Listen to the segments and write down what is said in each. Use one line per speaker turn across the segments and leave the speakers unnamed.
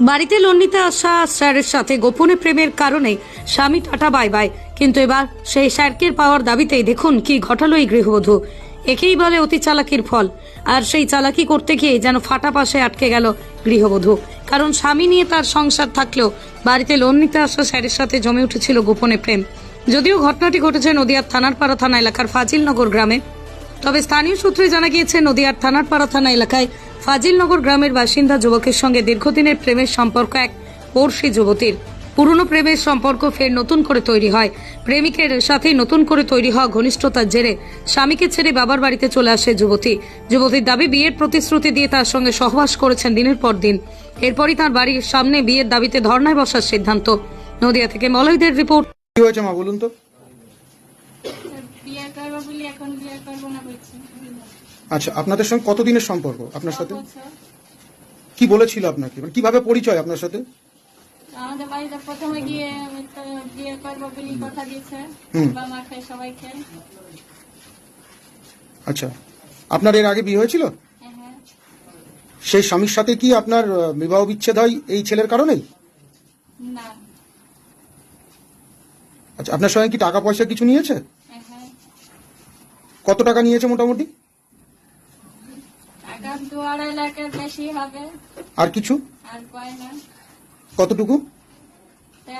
বাড়িতে লোন নিতে আসা স্যারের সাথে গোপনে প্রেমের কারণে স্বামী টাটা, বাই বাই। কিন্তু এবার সেই স্যারকের পাওয়ার দাবিতেই দেখুন কি ঘটালো এই গৃহবধূ। একেই বলে অতি চালাকির ফল। আর সেই চালাকি করতে গিয়ে যেন ফাটা পাশে আটকে গেল গৃহবধূ। কারণ স্বামী নিয়ে তার সংসার থাকলেও বাড়িতে লোন নিতে আসা স্যারের সাথে জমে উঠেছিল গোপনে প্রেম। যদিও ঘটনাটি ঘটেছে নদিয়ার থানারপাড়া থানা এলাকার ফাজিলনগর গ্রামে। তবে স্থানীয় সূত্রে জানা গিয়েছে, নদিয়ার থানারপাড়া থানা এলাকায় ফাজিলনগর গ্রামের বাসিন্দা যুবকের সঙ্গে দীর্ঘদিনের প্রেমের সম্পর্ক এক পড়শি যুবতীর। পুরনো প্রেমের সম্পর্ক ফের নতুন করে তৈরি হয়। প্রেমিকের সাথে নতুন করে তৈরি হওয়া ঘনিষ্ঠতার জেরে স্বামীকে ছেড়ে বাবার বাড়িতে চলে আসে যুবতী। যুবতীর দাবি বিয়ের প্রতিশ্রুতি দিয়ে তার সঙ্গে সহবাস করেছেন দিনের পর দিন। এরপরই তার বাড়ির সামনে বিয়ের দাবিতে ধর্নায় বসার সিদ্ধান্ত। নদিয়া থেকে মলয়দের রিপোর্ট।
কি হয়েছে মা বলুন তো?
বিয়ে করব বলি এখন বিয়ে করব না বলছি।
আচ্ছা আপনাদের সঙ্গে কতদিনের সম্পর্ক? আপনার সাথে? কি বলেছিল আপনাকে? মানে কীভাবে পরিচয় আপনার সাথে?
আমাদের বাড়িতে প্রথমে গিয়ে বিয়ে করব বলি কথা দিয়েছে।
হুম।
বাবা মাকে সবাইকে।
আচ্ছা আপনার এর আগে বিয়ে হয়েছিল?
হ্যাঁ হ্যাঁ।
সেই স্বামীর সাথে কি আপনার বিবাহ বিচ্ছেদ হয় এই ছেলের কারণেই?
না।
আচ্ছা আপনার সঙ্গে কি টাকা পয়সা কিছু নিয়েছে?
হ্যাঁ।
কত টাকা নিয়েছে মোটামুটি?
দু আড়াই লাখের বেশি হবে।
আর কিছু?
আর কয়
কতটুকু?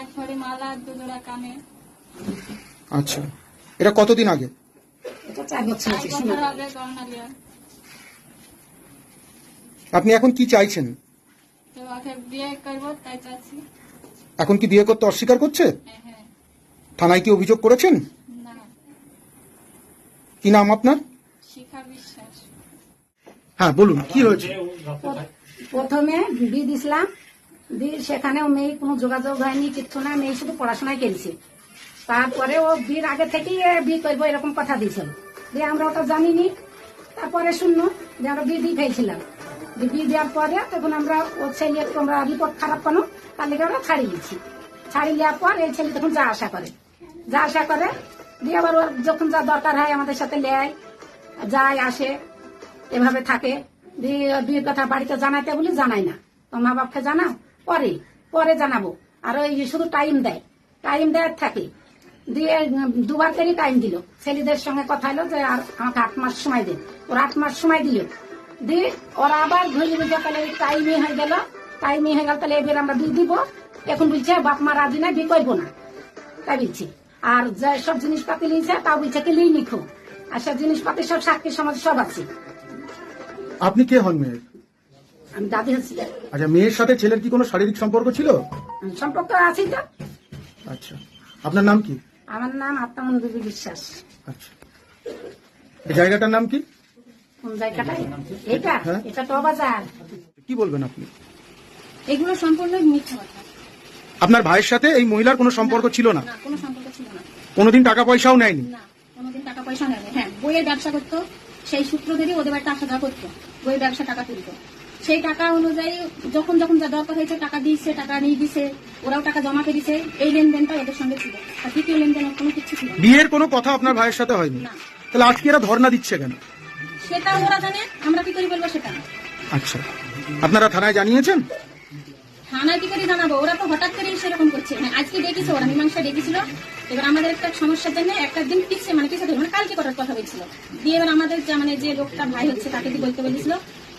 এক ভরি মালা দু জোড়া কানে।
আচ্ছা। এটা কতদিন আগে?
এক বছর হবে গহনা লিয়া
আপনি এখন কি চাইছেন?
তো ওকে বিয়ে করব তাই চাচ্ছি।
এখন কি বিয়ে করতে অস্বীকার করছে?
হ্যাঁ হ্যাঁ।
থানায় কি অভিযোগ করেছেন?
না।
কি নাম আপনার?
শিখা বিশ্বাস।
হ্যাঁ বলুন, কি হয়েছে?
প্রথমে বিয়ে দিছিলাম, দিয়ে সেখানেও মেয়ে কোনো যোগাযোগ হয়নি, কিচ্ছু না মেয়ে শুধু পড়াশোনায় কেলছে তারপরে ও বিয়ের আগে থেকেই বিয়ে করব এরকম কথা দিয়েছিল। দিয়ে আমরা ওটা জানিনি, তারপরে শুনলো যে আমরা বিয়ে দিয়ে ফেলছিলাম। বিয়ে দেওয়ার পরে তখন আমরা ও ছেলে একটু আমরা রিপোর্ট খারাপ পানো, তার লেগে আমরা ছাড়িয়ে দিচ্ছি ছাড়িয়ে দেওয়ার পর এই ছেলে তখন যা আশা করে, যা আশা করে, দিয়ে আবার ওর যখন যা দরকার হয় আমাদের সাথে নেয় যায়, আসে। এভাবে থাকে। দিয়ে বিয়ের কথা বাড়িতে জানাইতে বলি, জানাই না। তো মা বাপকে জানাও, পরে পরে জানাব। আর ওই শুধু টাইম দেয়। টাইম দেওয়ার থাকে। দিয়ে, দুবার করে টাইম দিল। ছেলেদের সঙ্গে কথা হলো যে, আর আমাকে আট মাস সময় দিন ওরা আট মাস সময় দিল। দিয়ে ওরা আবার ঘুরে বুঝে তাহলে টাইমই হয়ে গেল। টাইমই হয়ে গেল, তাহলে এবার আমরা বিয়ে দিব। এখন বলছে, বাপ মা রাজি নাই বিয়ে করব না। তাই বলছি। আর সব জিনিসপাতি নিয়েছে, তাও বলছে কি, লিই নিখো। আর সব জিনিসপাতি, সব সাক্ষী সমাজ সব আছে।
আপনি কে হন মেয়ের?
আমি দাদি হচ্ছি
আচ্ছা মেয়ের সাথে ছেলের কি কোনো শারীরিক সম্পর্ক ছিল?
সম্পর্ক আছি তো।
আচ্ছা আপনার নাম কি?
আমার নাম আত্মামন বিবি বিশ্বাস।
আচ্ছা এই জায়গাটার নাম কি?
কোন জায়গাটা এটা
হ্যাঁ।
এটা তো বাজার
কি বলবেন আপনি?
এগুলো সম্পূর্ণ মিথ্যা কথা।
আপনার ভাইয়ের সাথে এই মহিলার কোনো সম্পর্ক ছিল না?
না কোনো সম্পর্ক ছিল না।
কোনোদিন টাকা পয়সাও নেয়নি?
না কোনোদিন টাকা পয়সা নেয়নি। হ্যাঁ বইয়ের ব্যবসা করতো সেই সূত্র ধরেই ওদের বাড়িতে আসা যাওয়া করতো। বইয়ের ব্যবসা টাকা তুলত সেই টাকা অনুযায়ী যখন যখন যা দরকার হয়েছে টাকা দিয়েছে টাকা নিয়ে দিছে ওরাও টাকা জমা করে দিছে এই লেনদেনটা ওদের সঙ্গে ছিল আর দ্বিতীয় লেনদেন কোনো কিছু ছিল না।
বিয়ের কোনো কথা আপনার ভাইয়ের সাথে হয়নি
না।
তাহলে আজকে এরা ধর্ণা দিচ্ছে কেন
সেটা ওরা জানে আমরা কি করি বলব সেটা না।
আচ্ছা আপনারা থানায় জানিয়েছেন
থানায় কি করে জানাব। ওরা তো হঠাৎ করে সেরকম করছে। মানে আজকে দেখেছে ওরা, মীমাংসা ডেকেছিল। এবার আমাদের একটা সমস্যার জন্য একটা দিন পিছিয়ে মানে কিছু মানে কালকে করার কথা বলছিল দিয়ে এবার আমাদের মানে যে লোকটা ভাই হচ্ছে, তাকে কি বলতে বলেছিল?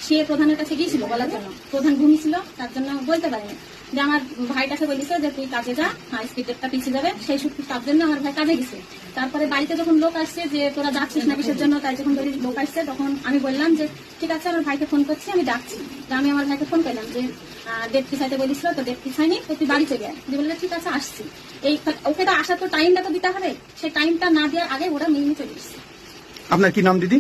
সে প্রধানের কাছে গিয়েছিল বলার জন্য। প্রধান ঘুমিয়েছিল তার জন্য বলতে পারেনি। যে আমার ভাইটাকে বলেছে যে তুই কাজে যা হাই স্পিডেরটা পিছিয়ে যাবে। সেই তার জন্য আমার ভাই কাজে গেছে। তারপরে বাড়িতে যখন লোক আসছে যে তোরা যাচ্ছিস না কিসের জন্য তাই যখন লোক আসছে তখন আমি বললাম যে ঠিক আছে আমার ভাইকে ফোন করছি আমি ডাকছি। তো আমি আমার ভাইকে ফোন করলাম যে ডেট পিছাইতে বলেছিল তো ডেট পিছাইনি তো তুই বাড়ি চলে আয়। দিয়ে বলল ঠিক আছে আসছি। এই ওকে তো আসার তো টাইমটা তো দিতে হবে। সেই টাইমটা না দেওয়ার আগে ওরা নিয়ে চলে এসছে।
আপনার কি নাম দিদি?